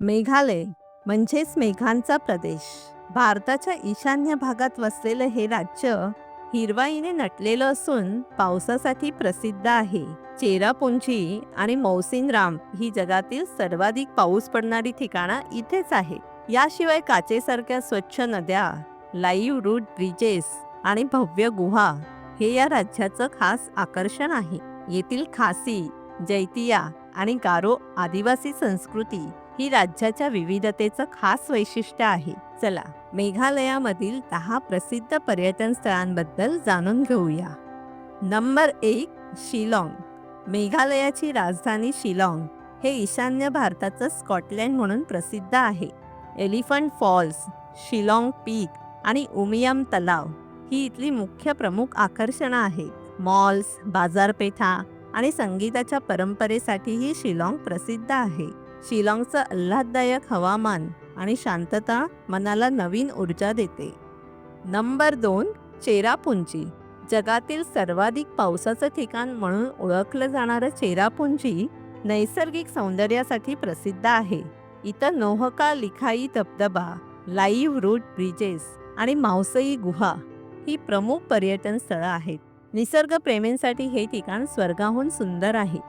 मेघालय म्हणजेच मेघांचा प्रदेश. भारताच्या ईशान्य भागात वसलेलं हे राज्य हिरवाईने नटलेलं असून पावसासाठी प्रसिद्ध आहे. चेरापुंजी आणि मौसिनराम ही जगातील सर्वाधिक पाऊस पडणारी ठिकाणं इथेच आहे याशिवाय काचेसारख्या स्वच्छ नद्या लाईव्ह रूट ब्रिजेस आणि भव्य गुहा हे या राज्याचं खास आकर्षण आहे. येथील खासी जैतिया आणि गारो आदिवासी संस्कृती ही राज्याच्या विविधतेचं खास वैशिष्ट्य आहे. चला मेघालयामधील दहा प्रसिद्ध पर्यटन स्थळांबद्दल जाणून घेऊया. नंबर एक शिलाँग. मेघालयाची राजधानी शिलाँग हे ईशान्य भारताचं स्कॉटलँड म्हणून प्रसिद्ध आहे. एलिफंट फॉल्स शिलाँग पीक आणि उमियम तलाव ही इथली मुख्य प्रमुख आकर्षणं आहेत. मॉल्स बाजारपेठा आणि संगीताच्या परंपरेसाठीही शिलाँग प्रसिद्ध आहे. शिलाँगचं आल्हाददायक हवामान आणि शांतता मनाला नवीन ऊर्जा देते. नंबर दोन चेरापुंजी. जगातील सर्वाधिक पावसाचं ठिकाण म्हणून ओळखलं जाणारं चेरापुंजी नैसर्गिक सौंदर्यासाठी प्रसिद्ध आहे. इथं नोहका लिखाई धबधबा लाईव्ह रूट ब्रिजेस आणि मावसई गुहा ही प्रमुख पर्यटन स्थळं आहेत. निसर्गप्रेमींसाठी हे ठिकाण स्वर्गाहून सुंदर आहे.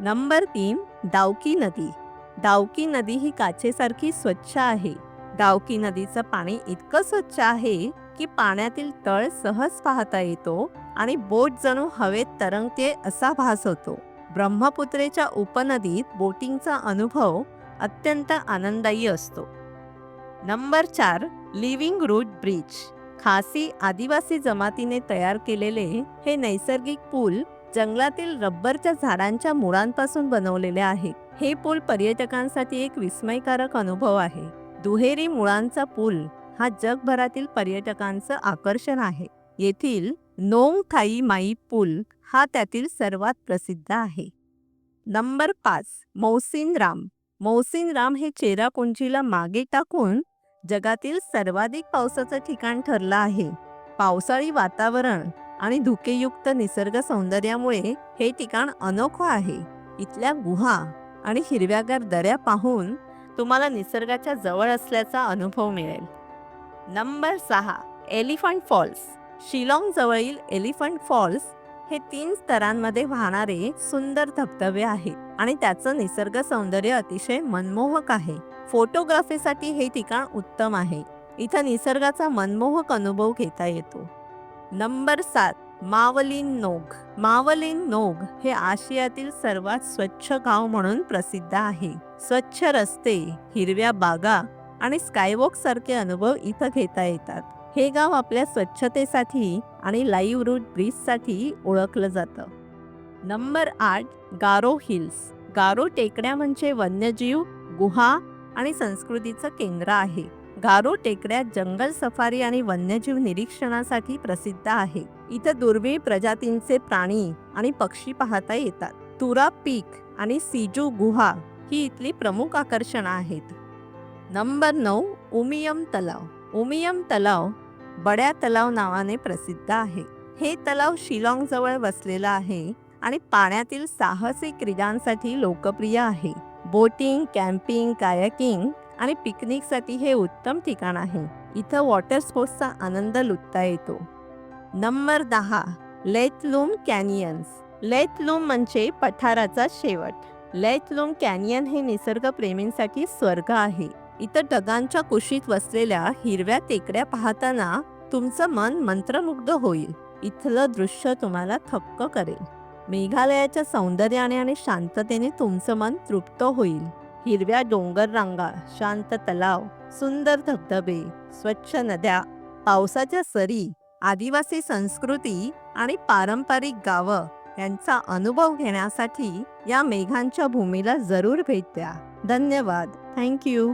नंबर तीन दावकी नदी. डावकी नदी ही काचेसारखी स्वच्छ आहे. डावकी नदीचं पाणी इतकं स्वच्छ आहे की पाण्यातील तळ सहज पाहता येतो आणि बोट जणू हवेत तरंगते असा भास होतो. ब्रह्मपुत्रेच्या उपनदीत बोटिंगचा अनुभव अत्यंत आनंददायी असतो. नंबर चार लिव्हिंग रूट ब्रिज. खासी आदिवासी जमातीने तयार केलेले हे नैसर्गिक पूल जंगलातील रब्बरच्या झाडांच्या मुळांपासून बनवलेले आहे हे पूल पर्यटकांसाठी एक विस्मयकारक अनुभव आहे. दुहेरी मुळांचा पूल हा जगभरातील पर्यटकांचं आकर्षण आहे. येथील नोंग थाई माई पूल हा त्यातील सर्वात प्रसिद्ध आहे. नंबर पाच मौसिन राम. मौसिन राम हे चेरापुंजीला मागे टाकून जगातील सर्वाधिक पावसाचं ठिकाण ठरलं आहे. पावसाळी वातावरण आणि धुकेयुक्त निसर्ग सौंदर्यामुळे हे ठिकाण अनोखं आहे. इथल्या गुहा आणि हिरव्यागार दऱ्या पाहून तुम्हाला निसर्गाच्या जवळ असल्याचा अनुभव मिळेल. नंबर सहा एलिफंट फॉल्स. शिलाँग जवळील एलिफंट फॉल्स हे तीन स्तरांमध्ये वाहणारे सुंदर धबधबे आहे आणि त्याचं निसर्ग सौंदर्य अतिशय मनमोहक आहे. फोटोग्राफीसाठी हे ठिकाण उत्तम आहे. इथं निसर्गाचा मनमोहक अनुभव घेता येतो. नंबर सात मावलिन नोग. मावलिन नोग हे आशियातील सर्वात स्वच्छ गाव म्हणून प्रसिद्ध आहे. स्वच्छ रस्ते हिरव्या बागा आणि स्कायवॉक सारखे अनुभव इथं घेता येतात. हे गाव आपल्या स्वच्छतेसाठी आणि लाईव्ह रूट ब्रिजसाठी ओळखलं जातं. नंबर आठ गारो हिल्स. गारो टेकड्या म्हणजे वन्यजीव गुहा आणि संस्कृतीचं केंद्र आहे. गारो टेकड्या जंगल सफारी आणि वन्यजीव निरीक्षणासाठी प्रसिद्ध आहे. इथं दुर्मिळ प्रजातींचे प्राणी आणि पक्षी पाहता येतात. तुरा पीक आणि सिजू गुहा ही इथली प्रमुख आकर्षणं आहेत. नंबर नऊ उमियम तलाव. उमियम तलाव बड्या तलाव नावाने प्रसिद्ध आहे. हे तलाव शिलाँग जवळ वसलेलं आहे आणि पाण्यातील साहसी क्रीडांसाठी लोकप्रिय आहे. बोटिंग कॅम्पिंग कायाकिंग आणि पिकनिकसाठी हे उत्तम ठिकाण आहे. इथं वॉटर स्पोर्ट्सचा आनंद लुटता येतो. नंबर दहा लेथलूम कॅनियन्स. लेथलूम म्हणजे पठाराचा शेवट. लेथलूम कॅनियन हे निसर्गप्रेमींसाठी स्वर्ग आहे. इथं ढगांच्या कुशीत वसलेल्या हिरव्या टेकड्या पाहताना तुमचं मन मंत्रमुग्ध होईल. इथलं दृश्य तुम्हाला थक्क करेल. मेघालयाच्या सौंदर्याने आणि शांततेने तुमचं मन तृप्त होईल. हिरव्या डोंगर रांगा शांत तलाव सुंदर धबधबे स्वच्छ नद्या पावसाच्या सरी आदिवासी संस्कृती आणि पारंपरिक गावं यांचा अनुभव घेण्यासाठी या मेघांच्या भूमीला जरूर भेट द्या. धन्यवाद. थँक्यू